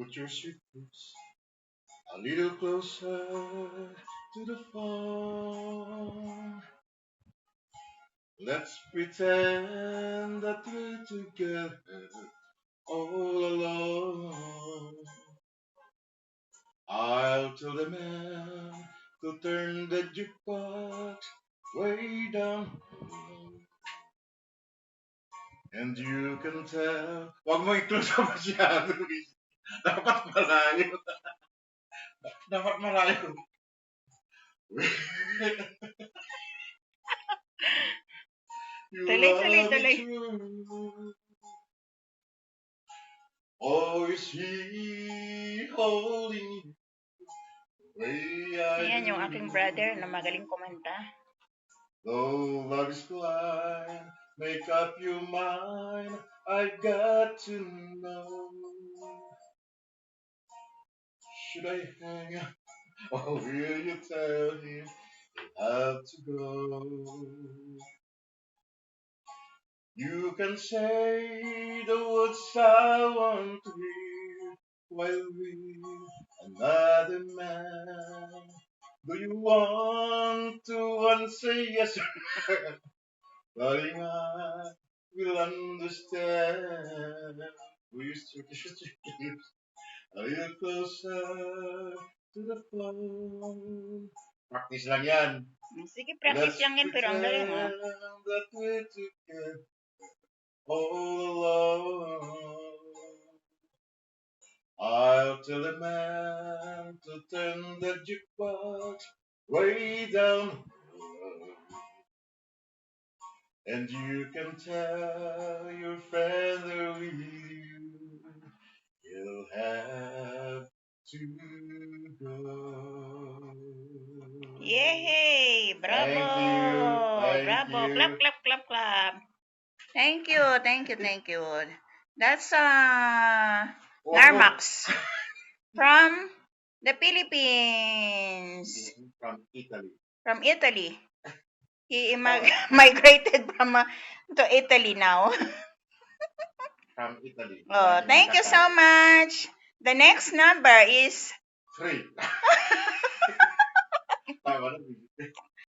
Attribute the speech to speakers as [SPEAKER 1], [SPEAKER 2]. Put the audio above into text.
[SPEAKER 1] Put your lips a little closer to the phone. Let's pretend that we're together all alone. I'll tell the man to turn the jukebox way down. And you can tell. Huwag mo i-close. Dapat malayo. Dapat malayo.
[SPEAKER 2] Tuloy, tuloy, tuloy.
[SPEAKER 1] Oh, is he holding I
[SPEAKER 2] Ayan yung aking brother na magaling kumanta.
[SPEAKER 1] Though love is blind, make up your mind. I've got to know. Should I hang up or will you tell him you have to go? You can say the words I want to hear while with another man. Do you want to answer yes? Darling, I will understand. Kiss your lips a little closer to the phone? Practice lang yan.
[SPEAKER 2] Sige, practice
[SPEAKER 1] Let's
[SPEAKER 2] lang yan, pero ang galing
[SPEAKER 1] pretend that we're together all alone. I'll tell a man to turn the jukebox way down low. And you can tell your friend to.
[SPEAKER 2] Yay! Bravo!
[SPEAKER 1] Thank you, thank
[SPEAKER 2] Bravo!
[SPEAKER 1] you.
[SPEAKER 2] Clap, clap, clap, clap. Thank you, thank you, thank you. That's uh, Narmax from the Philippines,
[SPEAKER 1] From Italy.
[SPEAKER 2] from Italy. He migrated from uh, to Italy now.
[SPEAKER 1] From Italy.
[SPEAKER 2] Oh, thank you so much. The next number is
[SPEAKER 1] Free. Tama na.